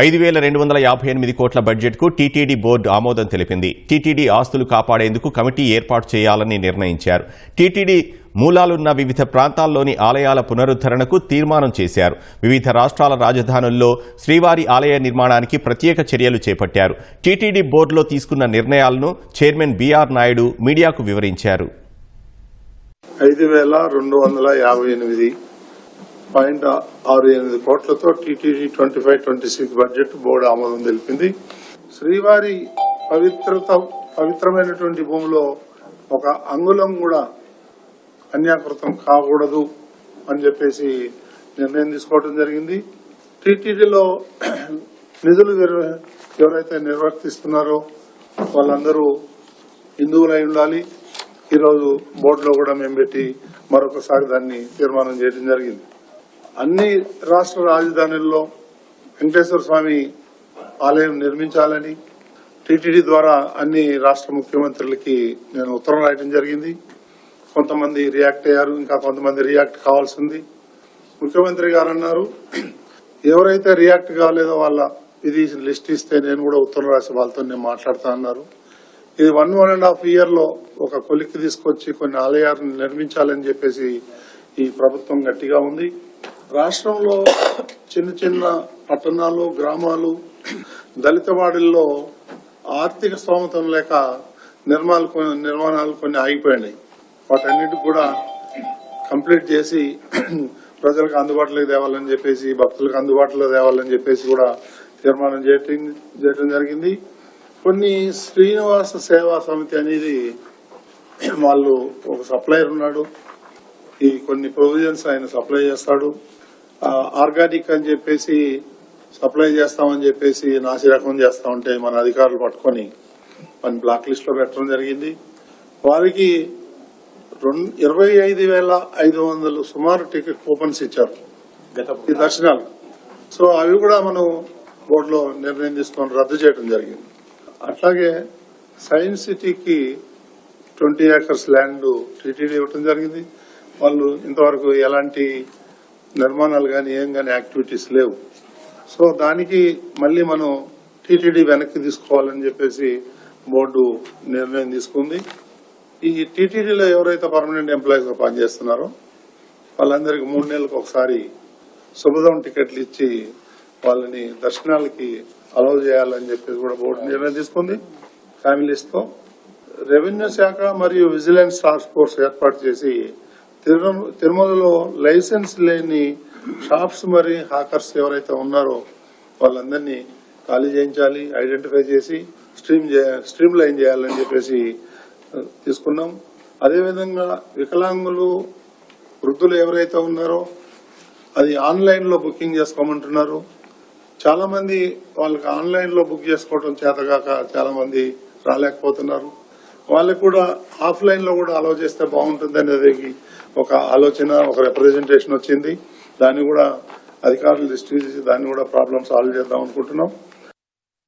ఐదు వేల రెండు వందల యాభై ఎనిమిది కోట్ల బడ్జెట్కు టీటీడీ బోర్డు ఆమోదం తెలిపింది. టీటీడీ ఆస్తులు కాపాడేందుకు కమిటీ ఏర్పాటు చేయాలని నిర్ణయించారు. టీటీడీ మూలాలున్న వివిధ ప్రాంతాల్లోని ఆలయాల పునరుద్ధరణకు తీర్మానం చేశారు. వివిధ రాష్ట్రాల రాజధానుల్లో శ్రీవారి ఆలయ నిర్మాణానికి ప్రత్యేక చర్యలు చేపట్టారు. టీటీడీ బోర్డులో తీసుకున్న నిర్ణయాలను చైర్మన్ బీఆర్ నాయుడు మీడియాకు వివరించారు. ఐదు వేల రెండు వందల యాభై ఎనిమిది పాయింట్ ఆరు ఎనిమిది కోట్లతో TTD twenty five twenty six budget board ఆమోదం తెలిపింది. శ్రీవారి పవిత్రత పవిత్రమైనటువంటి భూమిలో ఒక అంగుళం కూడా అన్యాకృతం కాకూడదు అని చెప్పేసి నిర్ణయం తీసుకోవడం జరిగింది. టీటీడీలో నిధులు ఎవరైతే నిర్వర్తిస్తున్నారో వాళ్ళందరూ హిందువులై ఉండాలి. ఈరోజు బోర్డులో కూడా మేము పెట్టి మరొకసారి దాన్ని తీర్మానం చేయడం జరిగింది. అన్ని రాష్ట్ర రాజధానుల్లో వెంకటేశ్వర స్వామి ఆలయం నిర్మించాలని టీటీడీ ద్వారా అన్ని రాష్ట్ర ముఖ్యమంత్రులకి నేను ఉత్తరం రాయడం జరిగింది. కొంతమంది రియాక్ట్ అయ్యారు ఇంకా కొంతమంది రియాక్ట్ కావాల్సింది. ముఖ్యమంత్రి గారు అన్నారు ఎవరైతే రియాక్ట్ కాలేదో వాళ్ళ ఇది లిస్ట్ ఇస్తే నేను కూడా ఉత్తరం రాసి వాళ్ళతో నేను మాట్లాడతా అన్నారు. ఇది వన్ వన్ అండ్ హాఫ్ ఇయర్లో ఒక కొలిక్కి తీసుకొచ్చి కొన్ని ఆలయాలను నిర్మించాలని చెప్పేసి ఈ ప్రభుత్వం గట్టిగా ఉంది. రాష్ట్రంలో చిన్న చిన్న పట్టణాలు గ్రామాలు దళిత వాడల్లో ఆర్థిక స్తోమతం లేక నిర్మాణాలు కొన్ని నిర్మాణాలు కొన్ని ఆగిపోయినాయి. వాటన్నిటికి కూడా కంప్లీట్ చేసి ప్రజలకు అందుబాటులోకి తేవాలని చెప్పేసి భక్తులకు అందుబాటులో తేవాలని చెప్పేసి కూడా తీర్మానం చేయటం చేయటం జరిగింది. కొన్ని శ్రీనివాస సేవా సమితి అనేది వాళ్ళు ఒక సప్లయర్ ఉన్నాడు. ఈ కొన్ని ప్రొవిజన్స్ ఆయన సప్లై చేస్తాడు. ఆర్గానిక్ అని చెప్పేసి సప్లై చేస్తామని చెప్పేసి నాసిరకం చేస్తా ఉంటే మన అధికారులు పట్టుకొని మన బ్లాక్ లిస్ట్లో పెట్టడం జరిగింది. వారికి రెండు ఇరవై ఐదు వేల ఐదు వందలు సుమారు టికెట్ కూపన్స్ ఇచ్చారు. ఈ దర్శనాలు. సో అవి కూడా మనం బోర్డులో నిర్ణయం తీసుకొని రద్దు చేయడం జరిగింది. అట్లాగే సైన్స్ సిటీకి ట్వంటీ ఏకర్స్ ల్యాండ్ టీటీడీ ఇవ్వటం జరిగింది. వాళ్ళు ఇంతవరకు ఎలాంటి నిర్మాణాలు కానీ ఏం కానీ యాక్టివిటీస్ లేవు. సో దానికి మళ్ళీ మనం టీటీడీ వెనక్కి తీసుకోవాలని చెప్పేసి బోర్డు నిర్ణయం తీసుకుంది. ఈ టీటీడీలో ఎవరైతే పర్మనెంట్ ఎంప్లాయీస్గా పనిచేస్తున్నారో వాళ్ళందరికీ మూడు నెలలకు ఒకసారి శుభదం టికెట్లు ఇచ్చి వాళ్ళని దర్శనాలకి అలౌ చేయాలని చెప్పేసి కూడా బోర్డు నిర్ణయం తీసుకుంది. ఫ్యామిలీస్తో రెవెన్యూ శాఖ మరియు విజిలెన్స్ టాస్క్ ఫోర్స్ ఏర్పాటు చేసి తిరుమలలో లైసెన్స్ లేని షాప్స్ మరి హాకర్స్ ఎవరైతే ఉన్నారో వాళ్ళందరినీ ఖాళీ చేయించాలి ఐడెంటిఫై చేసి స్ట్రీమ్ స్ట్రీమ్ లైన్ చేయాలని చెప్పేసి తీసుకున్నాం. అదేవిధంగా వికలాంగులు వృద్ధులు ఎవరైతే ఉన్నారో అది ఆన్లైన్లో బుకింగ్ చేసుకోమంటున్నారు. చాలా మంది వాళ్ళకి ఆన్లైన్లో బుక్ చేసుకోవడం చేతగాక చాలా మంది రాలేకపోతున్నారు. వాళ్ళకి కూడా ఆఫ్లైన్లో కూడా అలౌ చేస్తే బాగుంటుంది అనేది ఒక ఆలోచన ఒక రిప్రజెంటేషన్ వచ్చింది. దాన్ని కూడా అధికారులు దృష్టి చేసి దాన్ని కూడా ప్రాబ్లమ్ సాల్వ్ చేద్దాం అనుకుంటున్నాం.